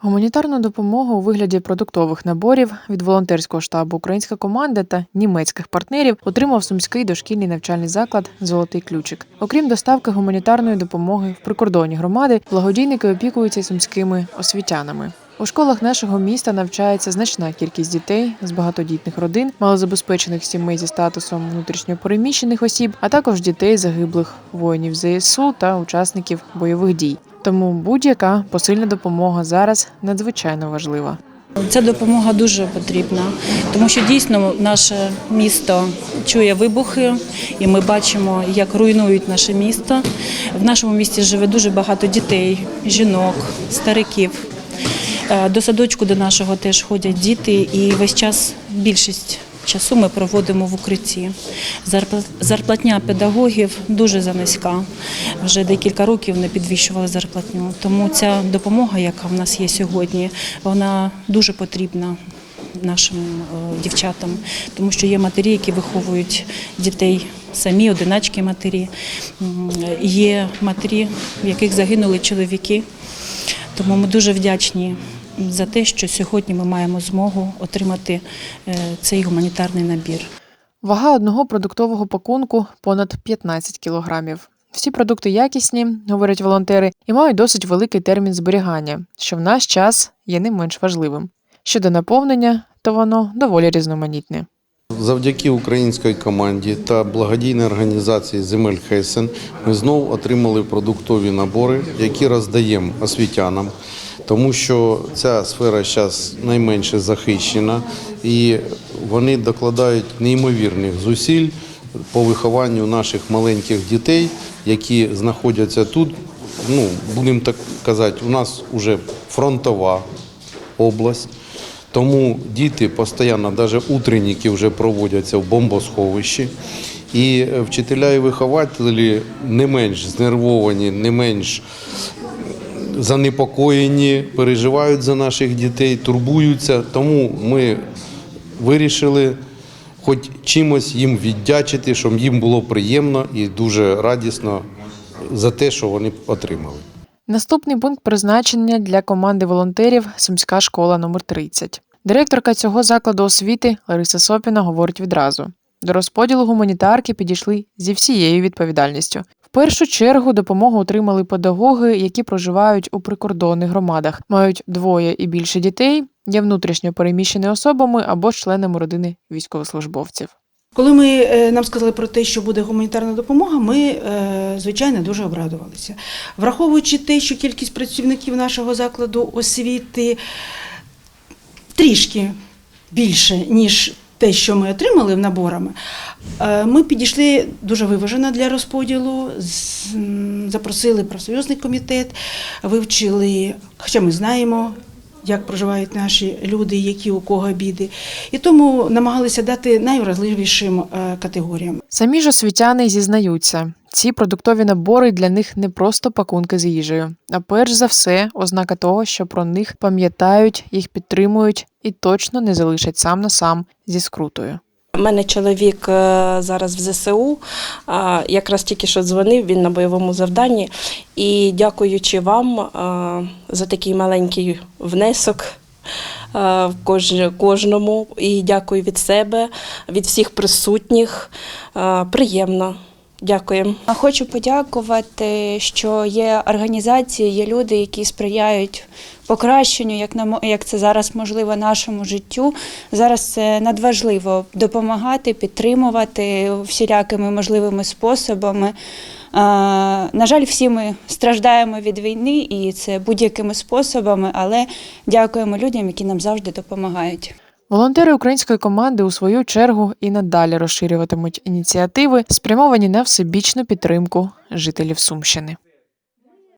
Гуманітарну допомогу у вигляді продуктових наборів від волонтерського штабу Українська команда та німецьких партнерів отримав сумський дошкільний навчальний заклад Золотий ключик. Окрім доставки гуманітарної допомоги в прикордонні громади, благодійники опікуються сумськими освітянами. У школах нашого міста навчається значна кількість дітей з багатодітних родин, малозабезпечених сімей зі статусом внутрішньопереміщених осіб, а також дітей загиблих воїнів ЗСУ та учасників бойових дій. Тому будь-яка посильна допомога зараз надзвичайно важлива. Ця допомога дуже потрібна, тому що дійсно наше місто чує вибухи, і ми бачимо, як руйнують наше місто. В нашому місті живе дуже багато дітей, жінок, стариків. Е, До садочку до нашого теж ходять діти, і весь час більшість часу ми проводимо в укритті. Зарплатня педагогів дуже занизька. Вже декілька років не підвищували зарплатню. Тому ця допомога, яка в нас є сьогодні, вона дуже потрібна нашим е, дівчатам, тому що є матері, які виховують дітей самі, одиначки матері. Є матері, в яких загинули чоловіки. Тому ми дуже вдячні за те, що сьогодні ми маємо змогу отримати е, цей гуманітарний набір. Вага одного продуктового пакунку понад 15 кілограмів. Всі продукти якісні, говорять волонтери, і мають досить великий термін зберігання, що в наш час є не менш важливим. Щодо наповнення, то воно доволі різноманітне. Завдяки українській команді та благодійній організації Земель Хесен ми знову отримали продуктові набори, які роздаємо освітянам, тому що ця сфера зараз найменше захищена, і вони докладають неймовірних зусиль по вихованню наших маленьких дітей, які знаходяться тут. Ну, будемо так казати, у нас вже фронтова область. Тому діти постійно, навіть утренники вже проводяться в бомбосховищі. І вчителя і вихователі не менш знервовані, не менш занепокоєні, переживають за наших дітей, турбуються. Тому ми вирішили хоч чимось їм віддячити, щоб їм було приємно і дуже радісно за те, що вони отримали. Наступний пункт призначення для команди волонтерів Сумська школа номер 30. Директорка цього закладу освіти Лариса Сопіна говорить відразу: до розподілу гуманітарки підійшли зі всією відповідальністю. Першу чергу допомогу отримали педагоги, які проживають у прикордонних громадах, мають двоє і більше дітей, є внутрішньо переміщені особами або членами родини військовослужбовців. Коли ми е, нам сказали про те, що буде гуманітарна допомога, ми е, звичайно дуже обрадувалися. Враховуючи те, що кількість працівників нашого закладу освіти трішки більше, ніж те, що ми отримали наборами, е, ми підійшли дуже виважено для розподілу, запросили профсоюзний комітет, вивчили, хоча ми знаємо. Як проживають наші люди, які у кого біди, і тому намагалися дати найвразливішим е, категоріям. Самі ж освітяни зізнаються, ці продуктові набори для них не просто пакунки з їжею, а перш за все ознака того, що про них пам'ятають, їх підтримують і точно не залишать сам на сам зі скрутою. У мене чоловік е, зараз в ЗСУ, якраз тільки що дзвонив, він на бойовому завданні. І дякуючи вам е, за такий маленький внесок е, кожному. І дякую від себе, від всіх присутніх. Е, Приємно. Дякуємо. Хочу подякувати, що є організації, є люди, які сприяють покращенню, як нам як це зараз можливо нашому життю. Зараз це надважливо допомагати, підтримувати всілякими можливими способами. На жаль, всі ми страждаємо від війни, і це будь-якими способами, але дякуємо людям, які нам завжди допомагають. Волонтери української команди у свою чергу і надалі розширюватимуть ініціативи, спрямовані на всебічну підтримку жителів Сумщини.